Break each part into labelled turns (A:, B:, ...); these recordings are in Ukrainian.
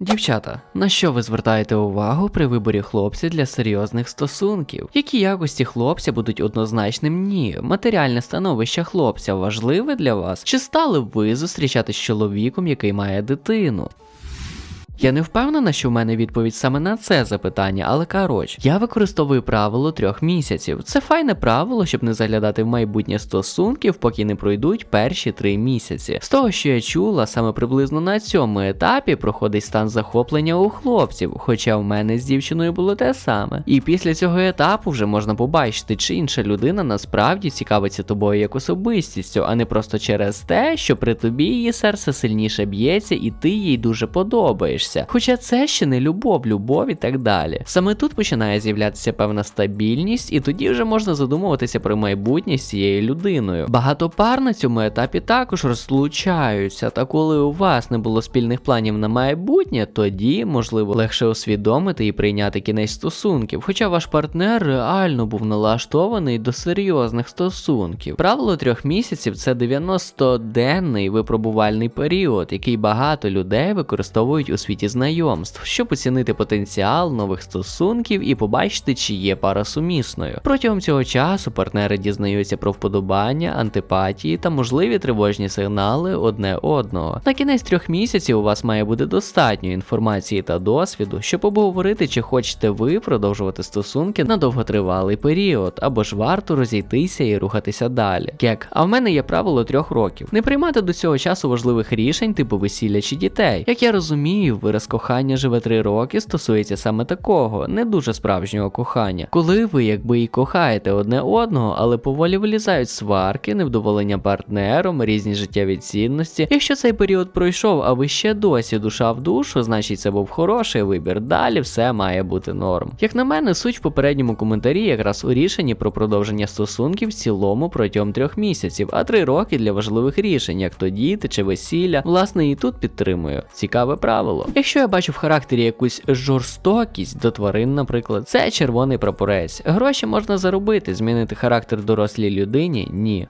A: Дівчата, на що ви звертаєте увагу при виборі хлопця для серйозних стосунків? Які якості хлопця будуть однозначним ні? Матеріальне становище хлопця важливе для вас? Чи стали ви зустрічатись з чоловіком, який має дитину? Я не впевнена, що в мене відповідь саме на це запитання, але коротше, я використовую правило трьох місяців. Це файне правило, щоб не заглядати в майбутнє стосунків, поки не пройдуть перші три місяці. З того, що я чула, саме приблизно на цьому етапі проходить стан захоплення у хлопців, хоча в мене з дівчиною було те саме. І після цього етапу вже можна побачити, чи інша людина насправді цікавиться тобою як особистістю, а не просто через те, що при тобі її серце сильніше б'ється, і ти їй дуже подобаєшся. Хоча це ще не любов, любов і так далі. Саме тут починає з'являтися певна стабільність, і тоді вже можна задумуватися про майбутнє з цією людиною. Багато пар на цьому етапі також розлучаються, та коли у вас не було спільних планів на майбутнє, тоді можливо легше усвідомити і прийняти кінець стосунків. Хоча ваш партнер реально був налаштований до серйозних стосунків. Правило трьох місяців це 90-денний випробувальний період, який багато людей використовують у світі знайомств, щоб оцінити потенціал нових стосунків і побачити, чи є пара сумісною. Протягом цього часу партнери дізнаються про вподобання, антипатії та можливі тривожні сигнали одне одного. На кінець трьох місяців у вас має бути достатньо інформації та досвіду, щоб обговорити, чи хочете ви продовжувати стосунки на довготривалий період, або ж варто розійтися і рухатися далі. Як, а в мене є правило трьох років: не приймати до цього часу важливих рішень, типу весілля чи дітей. Як я розумію, вираз кохання живе три роки стосується саме такого, не дуже справжнього кохання. Коли ви якби і кохаєте одне одного, але поволі вилізають сварки, невдоволення партнером, різні життєві цінності. Якщо цей період пройшов, а ви ще досі душа в душу, значить це був хороший вибір. Далі все має бути норм. Як на мене, суть в попередньому коментарі якраз у рішенні про продовження стосунків в цілому протягом трьох місяців, а три роки для важливих рішень, як то діти чи весілля. Власне, і тут підтримую. Цікаве правило. Якщо я бачу в характері якусь жорстокість до тварин, наприклад, це червоний прапорець. Гроші можна заробити, змінити характер дорослій людині ні.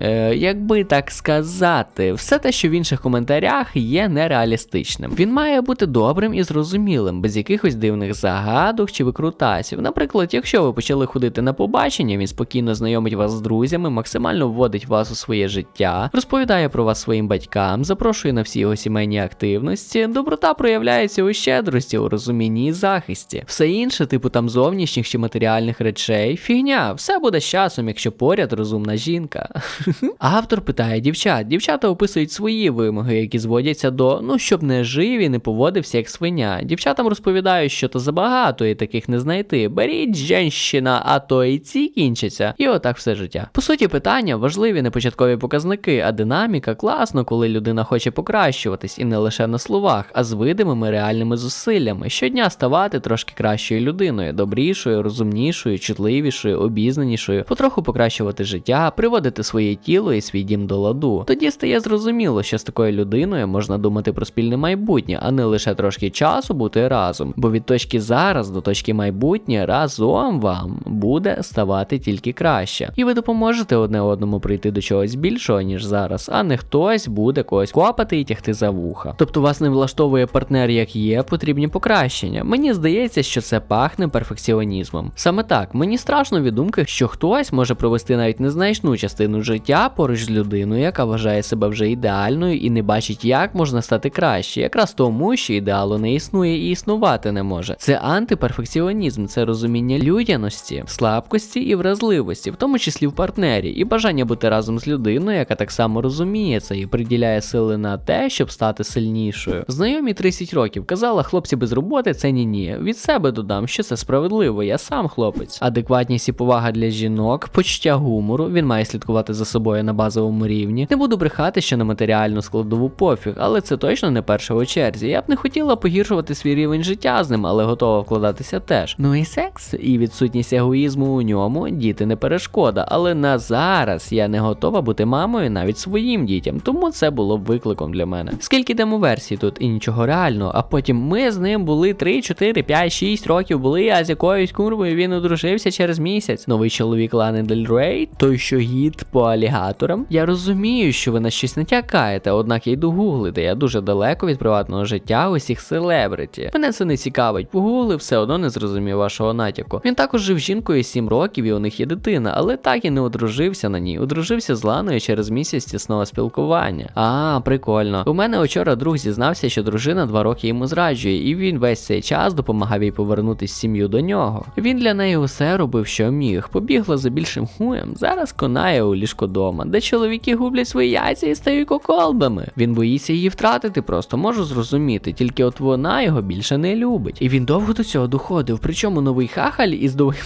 A: Е, якби так сказати, все те, що в інших коментарях є нереалістичним. Він має бути добрим і зрозумілим, без якихось дивних загадок чи викрутасів. Наприклад, якщо ви почали ходити на побачення, він спокійно знайомить вас з друзями, максимально вводить вас у своє життя, розповідає про вас своїм батькам, запрошує на всі його сімейні активності. Доброта проявляється у щедрості, у розумінні і захисті. Все інше, типу там зовнішніх чи матеріальних речей, фігня, все буде з часом, якщо поряд розумна жінка. Автор питає дівчат. Дівчата описують свої вимоги, які зводяться до ну щоб не жив і не поводився як свиня. Дівчатам розповідають, що то забагато і таких не знайти. Беріть женщина, а то і ці кінчаться. І отак все життя. По суті, питання важливі не початкові показники, а динаміка класно, коли людина хоче покращуватись, і не лише на словах, а з видимими реальними зусиллями. Щодня ставати трошки кращою людиною, добрішою, розумнішою, чутливішою, обізнанішою, потроху покращувати життя, приводити своє тіло і свій дім до ладу. Тоді стає зрозуміло, що з такою людиною можна думати про спільне майбутнє, а не лише трошки часу бути разом. Бо від точки зараз до точки майбутнє разом вам буде ставати тільки краще. І ви допоможете одне одному прийти до чогось більшого, ніж зараз, а не хтось буде когось копати і тягти за вуха. Тобто вас не влаштовує партнер, як є, потрібні покращення. Мені здається, що це пахне перфекціонізмом. Саме так, мені страшно від думки, що хтось може провести навіть незначну частину життя поруч з людиною, яка вважає себе вже ідеальною і не бачить, як можна стати краще, якраз тому, що ідеалу не існує і існувати не може. Це антиперфекціонізм, це розуміння людяності, слабкості і вразливості, в тому числі в партнері, і бажання бути разом з людиною, яка так само розуміє це і приділяє сили на те, щоб стати сильнішою. Знайомі 30 років казала, хлопці без роботи це ні ні. Від себе додам, що це справедливо, я сам хлопець. Адекватність і повага для жінок, почуття гумору, він має слідкувати за собою на базовому рівні. Не буду брехати, що на матеріальну складову пофіг, але це точно не перша у черзі. Я б не хотіла погіршувати свій рівень життя з ним, але готова вкладатися теж. Ну і секс, і відсутність егоїзму у ньому діти не перешкода. Але на зараз я не готова бути мамою навіть своїм дітям, тому це було б викликом для мене. Скільки демоверсій тут і нічого реально. А потім ми з ним були 3, 4, 5, 6 років були, а з якоюсь курвою він одружився через місяць. Новий чоловік Лани Дель Рей, той, що гід по алігаторам. Я розумію, що ви на щось натякаєте, однак я йду гуглити. Я дуже далеко від приватного життя усіх селебриті. Мене це не цікавить. Погуглив, все одно не зрозумів вашого натяку. Він також жив жінкою 7 років і у них є дитина, але так і не одружився на ній. Одружився з Ланою через місяць тісного спілкування. А, прикольно. У мене вчора друг зізнався, що дружина два роки йому зраджує, і він весь цей час допомагав їй повернутись сім'ю до нього. Він для неї усе робив, що міг. Побігла за більшим хуєм. Зараз конає у ліжко дома, де чоловіки гублять свої яйця і стають коколбами. Він боїться її втратити, просто можу зрозуміти. Тільки от вона його більше не любить. І він довго до цього доходив. Причому новий хахаль із довгим.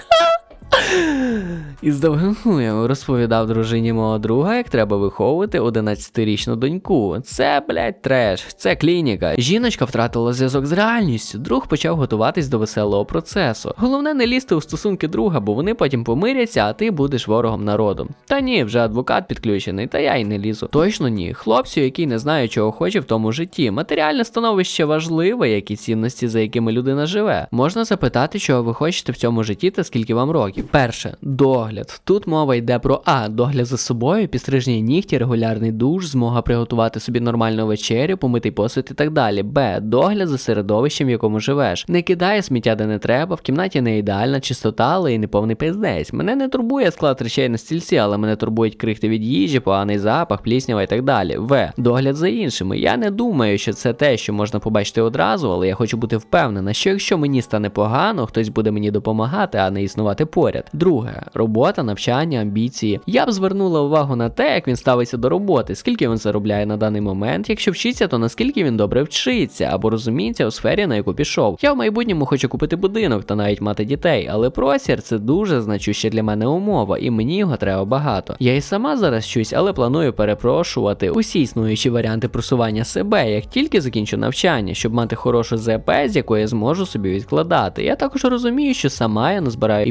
A: Із довгим хуєм розповідав дружині мого друга, як треба виховувати 11-річну доньку. Це, блядь, треш, це клініка. Жіночка втратила зв'язок з реальністю. Друг почав готуватись до веселого процесу. Головне не лізти у стосунки друга, бо вони потім помиряться, а ти будеш ворогом народу. Та ні, вже адвокат підключений, та я й не лізу. Точно ні. Хлопцю, який не знає, чого хоче в тому житті. Матеріальне становище важливе, як і цінності, за якими людина живе. Можна запитати, чого ви хочете в цьому житті та скільки вам років. Перше догляд. Тут мова йде про А. Догляд за собою, підстрижені нігті, регулярний душ, змога приготувати собі нормальну вечерю, помитий посуд і так далі. Б. Догляд за середовищем, в якому живеш. Не кидає сміття, де не треба, в кімнаті не ідеальна чистота, але і не повний пиздець. Мене не турбує склад речей на стільці, але мене турбують крихти від їжі, поганий запах, пліснява і так далі. В. Догляд за іншими. Я не думаю, що це те, що можна побачити одразу, але я хочу бути впевнена, що якщо мені стане погано, хтось буде мені допомагати, а не існувати поряд. Друге, робота, навчання, амбіції. Я б звернула увагу на те, як він ставиться до роботи, скільки він заробляє на даний момент. Якщо вчиться, то наскільки він добре вчиться або розуміється у сфері, на яку пішов. Я в майбутньому хочу купити будинок та навіть мати дітей, але простір це дуже значуща для мене умова, і мені його треба багато. Я і сама зараз щось, але планую перепрошувати усі існуючі варіанти просування себе, як тільки закінчу навчання, щоб мати хорошу ЗП, з якої я зможу собі відкладати. Я також розумію, що сама я назбираю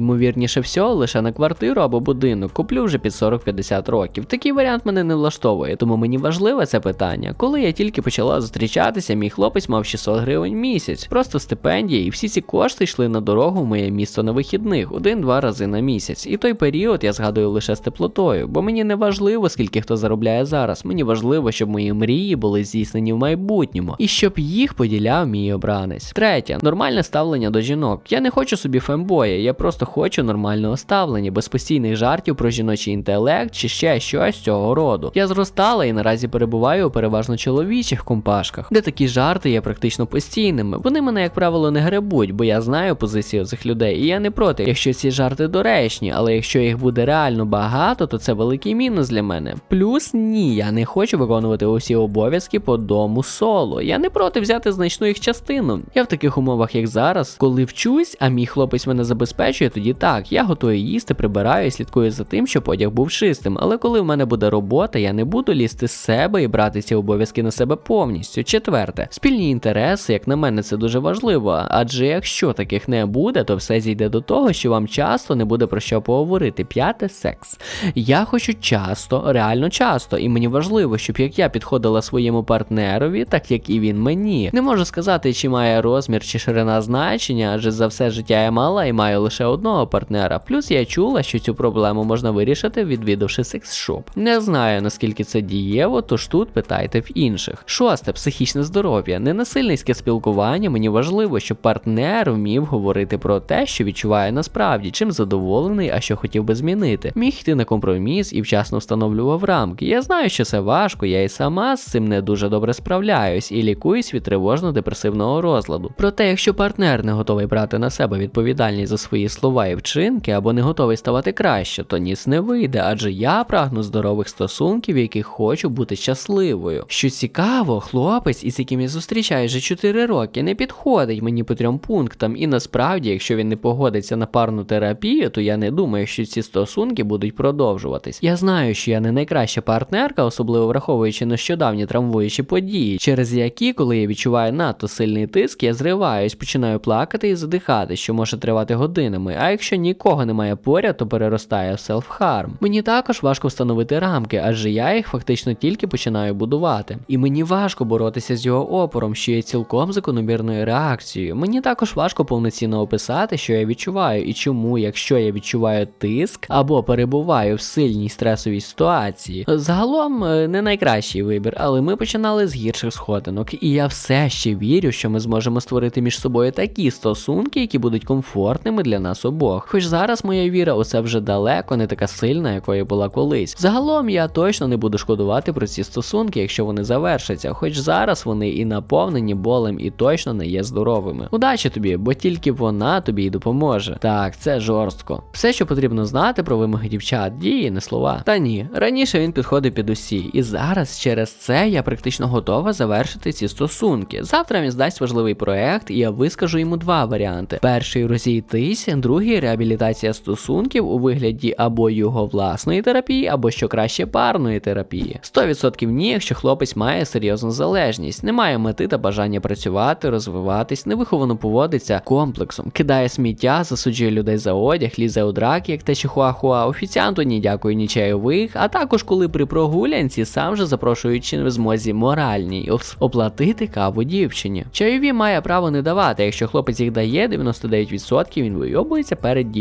A: ймовірніше всього лише на квартиру або будинок, куплю вже під 40-50 років. Такий варіант мене не влаштовує, тому мені важливе це питання. Коли я тільки почала зустрічатися, мій хлопець мав 600 гривень місяць, просто стипендія, і всі ці кошти йшли на дорогу в моє місто на вихідних один-два рази на місяць. І той період я згадую лише з теплотою, бо мені не важливо, скільки хто заробляє зараз. Мені важливо, щоб мої мрії були здійснені в майбутньому, і щоб їх поділяв мій обранець. Третє нормальне ставлення до жінок. Я не хочу собі фембоя, я просто хочу нормального ставлення, без постійних жартів про жіночий інтелект чи ще щось цього роду. Я зростала і наразі перебуваю у переважно чоловічих компашках, де такі жарти є практично постійними. Вони мене, як правило, не гребуть, бо я знаю позицію цих людей, і я не проти, якщо ці жарти доречні, але якщо їх буде реально багато, то це великий мінус для мене. Плюс ні, я не хочу виконувати усі обов'язки по дому соло. Я не проти взяти значну їх частину. Я в таких умовах, як зараз, коли вчусь, а мій хлопець мене забезпечує, тоді так, я готую їсти, прибираю і слідкую за тим, щоб одяг був чистим. Але коли в мене буде робота, я не буду лізти з себе і брати ці обов'язки на себе повністю. Четверте, спільні інтереси, як на мене, це дуже важливо. Адже якщо таких не буде, то все зійде до того, що вам часто не буде про що поговорити. П'яте секс. Я хочу часто, реально часто, і мені важливо, щоб як я підходила своєму партнерові, так як і він мені. Не можу сказати, чи має розмір чи ширина значення, адже за все життя я мала і маю лише одного партнера. Плюс я чула, що цю проблему можна вирішити, відвідавши секс-шоп. Не знаю наскільки це дієво, тож тут питайте в інших. Шосте психічне здоров'я. Ненасильницьке спілкування. Мені важливо, щоб партнер вмів говорити про те, що відчуває насправді, чим задоволений, а що хотів би змінити. Міг йти на компроміс і вчасно встановлював рамки. Я знаю, що це важко, я і сама з цим не дуже добре справляюсь і лікуюсь від тривожно-депресивного розладу. Проте, якщо партнер не готовий брати на себе відповідальність за свої слова і вчинки, або не готовий ставати краще, то ніс не вийде, адже я прагну здорових стосунків, в яких хочу бути щасливою. Що цікаво, хлопець, із яким я зустрічаюсь вже 4 роки, не підходить мені по трьом пунктам, і насправді, якщо він не погодиться на парну терапію, то я не думаю, що ці стосунки будуть продовжуватись. Я знаю, що я не найкраща партнерка, особливо враховуючи нещодавні травмуючі події, через які, коли я відчуваю надто сильний тиск, я зриваюсь, починаю плакати і задихати, що може тривати годинами. А якщо ніколи нікого немає поряд, то переростає в селф-харм. Мені також важко встановити рамки, адже я їх фактично тільки починаю будувати. І мені важко боротися з його опором, що є цілком закономірною реакцією. Мені також важко повноцінно описати, що я відчуваю і чому, якщо я відчуваю тиск або перебуваю в сильній стресовій ситуації. Загалом е, не найкращий вибір, але ми починали з гірших сходинок, і я все ще вірю, що ми зможемо створити між собою такі стосунки, які будуть комфортними для нас обох. Хоч зараз моя віра у це вже далеко не така сильна, якою була колись. Загалом я точно не буду шкодувати про ці стосунки, якщо вони завершаться, хоч зараз вони і наповнені болем, і точно не є здоровими. Удачі тобі, бо тільки вона тобі й допоможе. Так, це жорстко. Все, що потрібно знати про вимоги дівчат, дії, не слова. Та ні, раніше він підходив під усі, і зараз через це я практично готова завершити ці стосунки. Завтра він здасть важливий проект, і я вискажу йому два варіанти: перший розійтись, другий реабілітація стосунків у вигляді або його власної терапії, або що краще парної терапії. 100% ні, якщо хлопець має серйозну залежність, не має мети та бажання працювати, розвиватись, невиховано поводиться комплексом, кидає сміття, засуджує людей за одяг, лізе у драки, як те чихуахуа, офіціанту ні дякую, ні чайових, а також коли при прогулянці сам же запрошуючи в змозі моральній оплатити каву дівчині. Чайові має право не давати, якщо хлопець їх дає, 99% він вийобується перед дівчиною.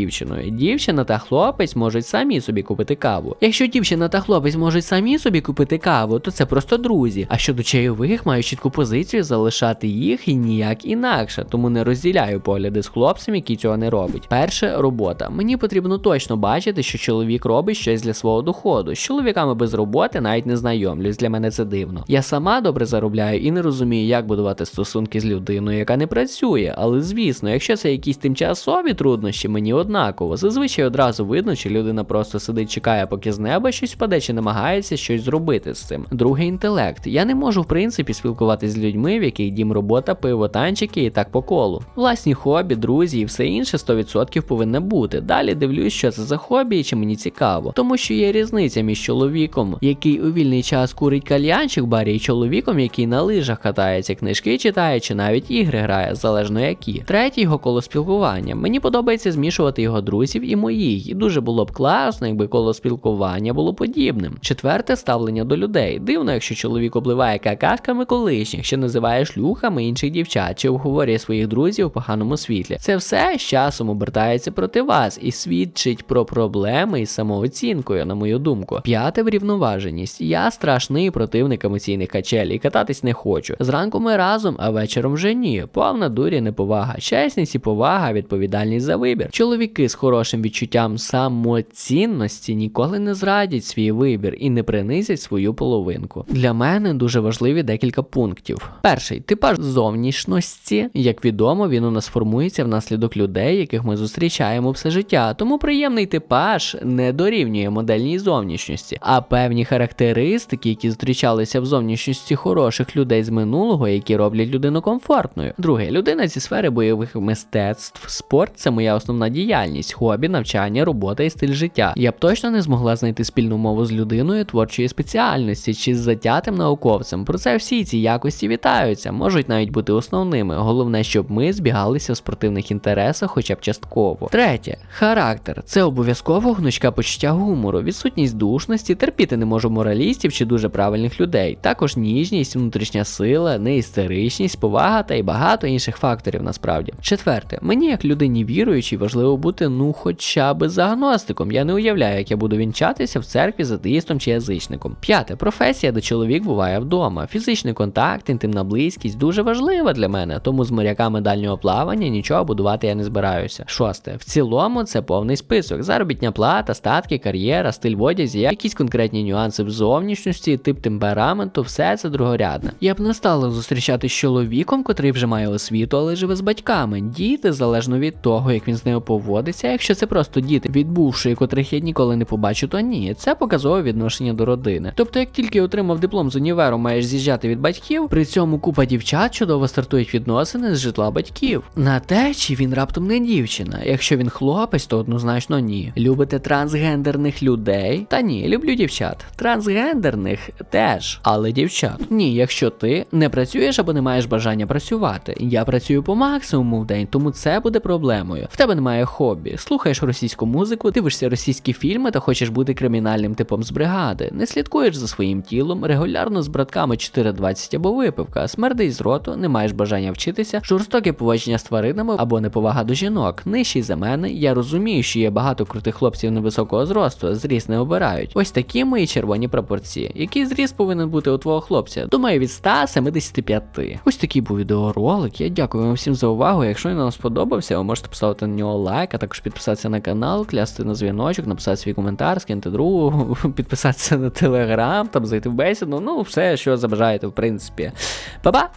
A: Дівчина та хлопець можуть самі собі купити каву. Якщо дівчина та хлопець можуть самі собі купити каву, то це просто друзі. А щодо чайових, маю чітку позицію залишати їх і ніяк інакше, тому не розділяю погляди з хлопцем, який цього не робить. Перше робота. Мені потрібно точно бачити, що чоловік робить щось для свого доходу. З чоловіками без роботи навіть не знайомлюсь. Для мене це дивно. Я сама добре заробляю і не розумію, як будувати стосунки з людиною, яка не працює. Але звісно, якщо це якісь тимчасові труднощі, мені однаково. Зазвичай одразу видно, чи людина просто сидить, чекає, поки з неба щось впаде, чи намагається щось зробити з цим. Другий інтелект. Я не можу в принципі спілкуватися з людьми, в яких дім робота, пиво, танчики і так по колу. Власні хобі, друзі і все інше 100% повинне бути. Далі дивлюсь, що це за хобі і чи мені цікаво. Тому що є різниця між чоловіком, який у вільний час курить кальянчик в барі, і чоловіком, який на лижах катається, книжки читає, чи навіть ігри грає, залежно які. Третє його коло спілкування. Мені подобається змішувати його друзів і моїх, і дуже було б класно, якби коло спілкування було подібним. Четверте ставлення до людей. Дивно, якщо чоловік обливає какашками колишніх, що називає шлюхами інших дівчат, чи обговорює своїх друзів у поганому світлі. Це все з часом обертається проти вас і свідчить про проблеми із самооцінкою, на мою думку. П'яте врівноваженість. Я страшний противник емоційних качель і кататись не хочу. Зранку ми разом, а вечором вже ні. Повна дурі неповага. Чесність і повага, відповідальність за вибір. Чоловіки з хорошим відчуттям самоцінності ніколи не зрадять свій вибір і не принизять свою половинку. Для мене дуже важливі декілька пунктів. Перший типаж зовнішності. Як відомо, він у нас формується внаслідок людей, яких ми зустрічаємо все життя. Тому приємний типаж не дорівнює модельній зовнішності, а певні характеристики, які зустрічалися в зовнішності хороших людей з минулого, які роблять людину комфортною. Друге, людина зі сфери бойових мистецтв, спорт це моя основна діяльність, хобі, навчання, робота і стиль життя. Я б точно не змогла знайти спільну мову з людиною творчої спеціальності чи з затятим науковцем. Про це всі ці якості вітаються, можуть навіть бути основними. Головне, щоб ми збігалися в спортивних інтересах, хоча б частково. Третє характер це обов'язково гнучка почуття гумору, відсутність душності, терпіти не можу моралістів чи дуже правильних людей. Також ніжність, внутрішня сила, неістеричність, повага та й багато інших факторів насправді. Четверте, мені як людині віруючій важливо бути ну хоча б за агностиком. Я не уявляю, як я буду вінчатися в церкві з атеїстом чи язичником. П'яте професія, де чоловік буває вдома. Фізичний контакт, інтимна близькість дуже важлива для мене, тому з моряками дальнього плавання нічого будувати я не збираюся. Шосте, в цілому це повний список: заробітня плата, статки, кар'єра, стиль в одязі, якісь конкретні нюанси в зовнішності, тип темпераменту, все це другорядне. Я б не стала зустрічатися з чоловіком, котрий вже має освіту, але живе з батьками. Діти залежно від того, як він з нею поводиться. Якщо це просто діти, відбувши, котрих я ніколи не побачу, то ні. Це показове відношення до родини. Тобто, як тільки отримав диплом з універу, маєш з'їжджати від батьків, при цьому купа дівчат чудово стартують відносини з житла батьків. На те, чи він раптом не дівчина. Якщо він хлопець, то однозначно ні. Любите трансгендерних людей? Та ні, люблю дівчат. Трансгендерних теж, але дівчат. Ні, якщо ти не працюєш або не маєш бажання працювати. Я працюю по максимуму в день, тому це буде проблемою. В тебе немає хобі. Слухаєш російську музику, дивишся російські фільми та хочеш бути кримінальним типом з бригади. Не слідкуєш за своїм тілом, регулярно з братками 4.20 або випивка, смердить з роту, не маєш бажання вчитися, жорстоке поводження з тваринами або неповага до жінок. Нижчий за мене. Я розумію, що є багато крутих хлопців невисокого зросту, зріст не обирають. Ось такі мої червоні пропорції. Який зріст повинен бути у твого хлопця? Думаю, від 175. Ось такий був відеоролик. Я дякую вам всім за увагу. Якщо він вам сподобався, ви можете поставити на нього лайк, а також підписатися на канал, клясти на дзвіночок, написати свій коментар, скинути другу, підписатися на телеграм, там зайти в бесіду. Ну, все, що забажаєте, в принципі. Па-па!